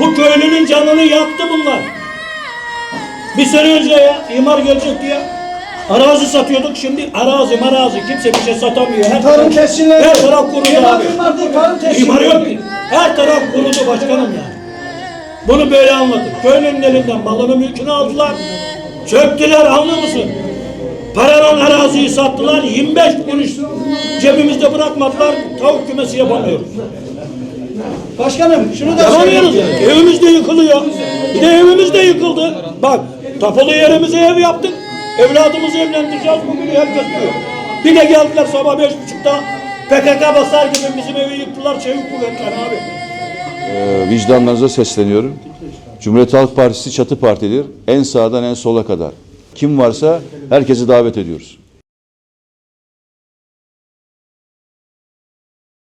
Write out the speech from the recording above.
Bu köylünün canını yaktı bunlar. Bir sene önce ya imar gelecek diye arazi satıyorduk. Şimdi arazi marazi kimse bir şey satamıyor. Her Tarım taraf, tescilleri. her taraf kurudu İmar abi. değil, tarım tescilleri. İmar yok ki. Her taraf kurudu başkanım yani. Bunu böyle anladık. Köylünün elinden malını mülkünü aldılar. Çöktüler anlıyor musun? Paradan araziyi sattılar. 25 kuruş cebimizde bırakmadılar. Tavuk kümesi yapamıyoruz. Başkanım şunu da Yapamıyoruz. Evimiz de yıkılıyor. Bir de evimiz de yıkıldı. Bak tapulu yerimize ev yaptık. Evladımızı evlendireceğiz bugün herkes diyor. Bir de geldiler sabah beş buçukta PKK basar gibi bizim evi yıktılar çevik kuvvetler abi. Ee, vicdanlarınıza sesleniyorum. Cumhuriyet Halk Partisi çatı partidir. En sağdan en sola kadar. Kim varsa herkesi davet ediyoruz.